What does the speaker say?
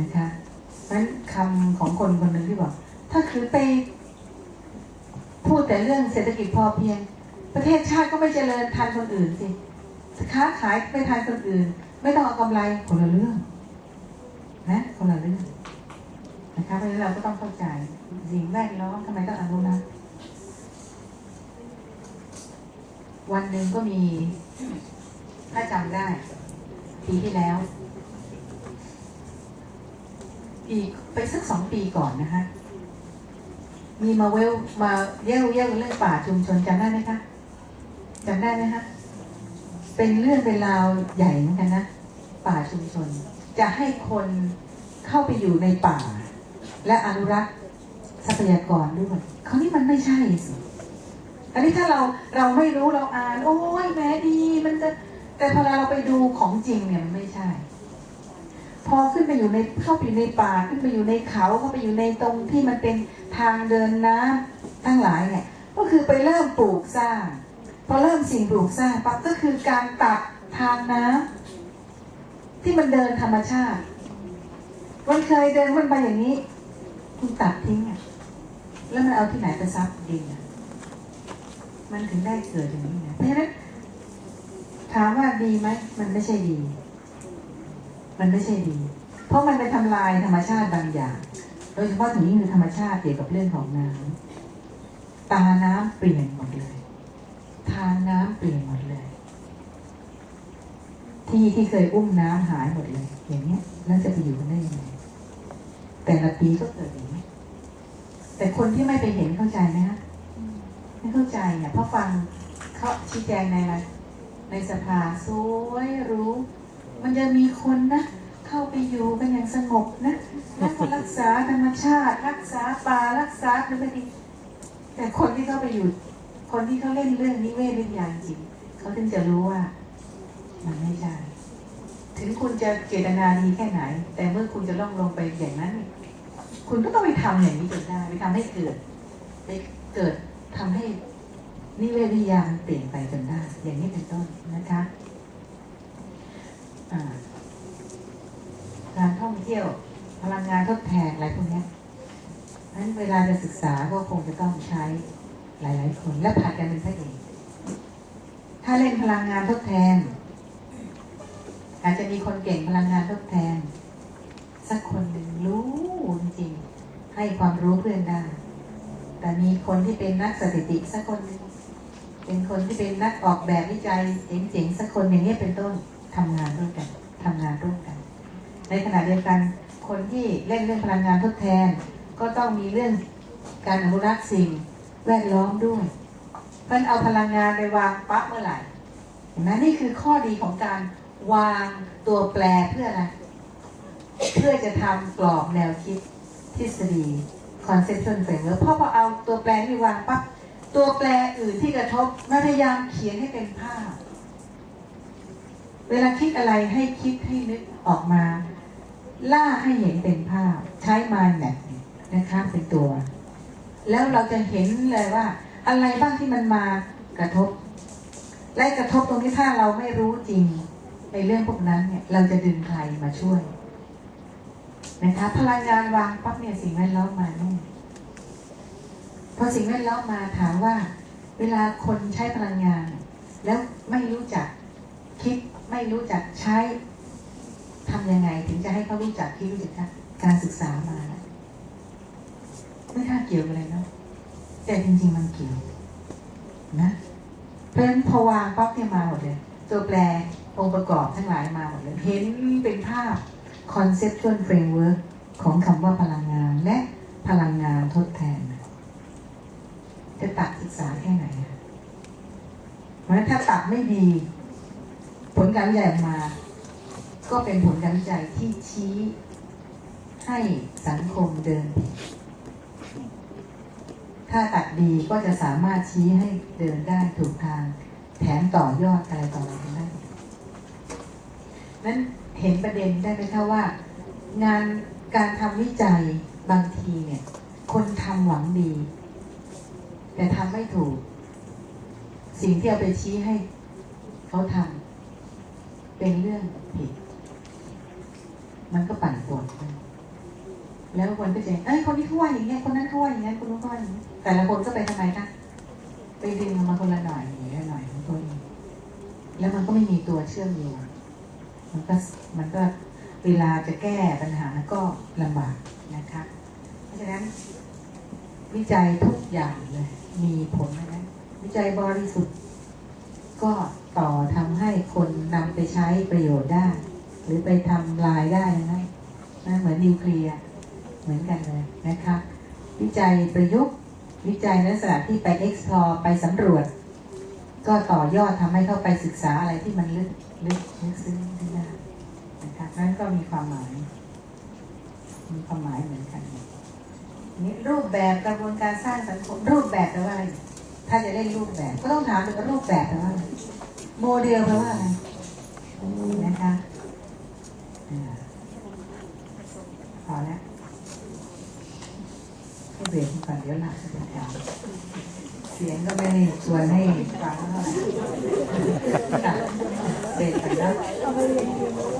นะคะเพราะฉะนั้นคำของคนคนหนึ่งที่บอก ถ้าคือไป พูดแต่เรื่องเศรษฐกิจพอเพียง ประเทศชาติก็ไม่เจริญทันคนอื่นสิค้าขายไม่ทันคนอื่น ไม่ต้องเอากำไรคนละเรื่อง นะคนละเรื่องนะคะเพราะฉะนั้นเราก็ต้องเข้าใจสิ่งแวดล้อมทำไมต้องอนุรักษ์วันหนึ่งก็มี ถ้าจำได้ ปีที่แล้วีไปสักสองปีก่อนนะคะ มีมาเวลมาเย่ยวเย่ยวเรื่องป่าชุมชนจำได้ไหมคะจำได้ไหมคะเป็นเรื่องเป็นราวใหญ่เหมือนกันนะป่าชุมชน จะให้คนเข้าไปอยู่ในป่า และอนุรักษ์ทรัพยากรด้วยคราวนี้มันไม่ใช่สิอันนี้ถ้าเราเราไม่รู้เราอ่าน โอ้ยแม้ดี มันจะแต่พอเราไปดูของจริงเนี่ยมันไม่ใช่ อขึ้นไปอยู่ในเข้าไปอยู่ในป่าขึ้นไปอยู่ในเขาเข้าไปอยู่ในตรงที่มันเป็นทางเดินน้ำทั้งหลายเนี่ยก็คือไปเริ่มปลูกสร้างพอเริ่มสิ่งปลูกสร้างปั๊บก็คือการตัดทางน้ำที่มันเดินธรรมชาติมันเคยเดินมันไปอย่างนี้ คุณตัดทิ้งอะแล้วมันเอาที่ไหนไปซับดินอะมันถึงได้เกิดอย่างนี้นะเพราะฉะนั้นถามว่าดีไหมมันไม่ใช่ดี มันไม่ใช่ดี เพราะมันไปทำลายธรรมชาติบางอย่าง โดยเฉพาะถึงนี้คือธรรมชาติเกี่ยวกับเรื่องของน้ำตาน้ำเปลี่ยนหมดเลย ทางน้ำเปลี่ยนหมดเลย ที่ที่เคยอุ้มน้ำหายหมดเลย อย่างเนี้ยแล้วจะไปอยู่กันได้ยังไงแต่ละปีก็เกิดอย่างนี้แต่คนที่ไม่ไปเห็นเข้าใจไหมฮะไม่เข้าใจเนี่ยเพราะฟังเขาชี้แจงในอะไรในสภาสวยรู้ มันจะมีคนนะ เข้าไปอยู่กันอย่างสงบนะแล้วก็รักษาธรรมชาติ รักษาป่ารักษาพื้นที่แต่คนที่เข้าไปอยู่ คนที่เขาเล่นเรื่องนิเวศวิทยาจริงเขาถึงจะรู้ว่า มันไม่ใช่ถึงคุณจะเจตนาดีแค่ไหน แต่เมื่อคุณจะล่องลงไปอย่างนั้น คุณก็ต้องไปทำอย่างนี้จนได้ไปทำให้เกิดไปเกิดทำให้นิเวศวิทยาเปลี่ยนไปจนได้อย่างนี้เป็นต้นนะคะ การท่องเที่ยว พลังงานทดแทนอะไรพวกนี้ยนั้นเวลาจะศึกษาก็คงจะต้องใช้หลาย ๆ คนและผ่านกันเป็นพระเอกถ้าเล่นพลังงานทดแทน อาจจะมีคนเก่งพลังงานทดแทน สักคนหนึ่งรู้จริงให้ความรู้เพื่อนได้ แต่มีคนที่เป็นนักสถิติสักคนหนึ่งเป็นคนที่เป็นนักออกแบบวิจัยเจ๋งๆสักคนอย่างนี้เป็นต้น ทำงานร่วมกันทำงานร่วมกัน ในขณะเดียวกันคนที่เล่นเรื่องพลังงานทดแทน ก็ต้องมีเรื่องการอนุรักษ์สิ่งแวดล้อมด้วยเพราะเอาพลังงานไปวางปั๊บเมื่อไหร่เห็นไหมนี่คือข้อดีของการวางตัวแปรเพื่ออะไรเพื่อจะทำกรอบแนวคิดทฤษฎี conceptual framework เพราะพอเอาตัวแปรที่วางปั๊บตัวแปรอื่นที่กระทบพยายามเขียนให้เป็นภาพ เวลาคิดอะไรให้คิดให้นึกออกมา ล่าให้เห็นเป็นภาพ ใช้ mind map นะคะเป็นตัว แล้วเราจะเห็นเลยว่า อะไรบ้างที่มันมากระทบ และกระทบตรงนี้ถ้าเราไม่รู้จริง ในเรื่องพวกนั้นเนี่ย เราจะดึงใครมาช่วยนะคะพลังงานวางปั๊บเนี่ยสิ่งแวดล้อมมาแน่พอสิ่งแวดล้อมมาถามว่า เวลาคนใช้พลังงาน แล้วไม่รู้จัก คิดไม่รู้จักใช้ทำยังไง ถึงจะให้เขารู้จักคิดรู้จักการศึกษามา ไม่ท่าเกี่ยวกันเลยเนาะแต่จริง ๆ มันเกี่ยวนะเพราะฉะนั้นพอวางปั๊บเนี่ยมาหมดเลย ตัวแปรองค์ประกอบทั้งหลายมาหมดเลยเห็นเป็นภาพ conceptual framework ของคำว่าพลังงานและพลังงานทดแทน จะตัดศึกษาแค่ไหนอะเพราะถ้าตัดไม่ดี ผลการวิจัยออกมา ก็เป็นผลการวิจัยที่ชี้ให้สังคมเดินผิดถ้าตัดดีก็จะสามารถชี้ให้เดินได้ถูกทาง แถมต่อยอดอะไรต่ออะไรได้นั้นเห็นประเด็นได้ไหมคะว่า งานการทำวิจัยบางทีเนี่ย คนทำหวังดี แต่ทำไม่ถูก สิ่งที่เอาไปชี้ให้เขาทำ เป็นเรื่องผิด มันก็ปั่นป่วนไปแล้วคนก็จะเอ้ยคนนี้เขาว่าอย่างเงี้ยคนนั้นเขาว่าอย่างเงี้ยคนนู้นเขาว่าอย่างนี้แต่ละคนก็ไปทำไมคะไปดึงเอามาคนละหน่อยอย่างละหน่อยของตัวเองแล้วมันก็ไม่มีตัวเชื่อมโยงมันก็มันก็เวลาจะแก้ปัญหาก็ลำบากนะคะ เพราะฉะนั้น วิจัยทุกอย่างเลย มีผลนะวิจัยบริสุทธิ์ ก็ต่อทำให้คนนำไปใช้ประโยชน์ได้ หรือไปทำลายได้นะนะเหมือนนิวเคลียร์เหมือนกันเลยนะคะ วิจัยประยุกต์วิจัยในลักษณะที่ไป explore ไปสำรวจ ก็ต่อยอดทำให้เข้าไปศึกษาอะไรที่มันลึกลึกลึกซึ้งขึ้นได้นะคะนั้นก็มีความหมาย มีความหมายเหมือนกันนี่รูปแบบกระบวนการสร้างสังคมรูปแบบแปลว่าอะไร ถ้าจะเล่นรูปแบบ ก็ต้องถามถึงว่ารูปแบบแปลว่าอะไรโมเดลแปลว่าอะไรนะคะพอแล้วให้เบรกก่อนเดี๋ยวหลับจะเป็นการเสียงก็ไม่ได้ชวนให้ฟังเท่าไหร่เบรกก่อนนะ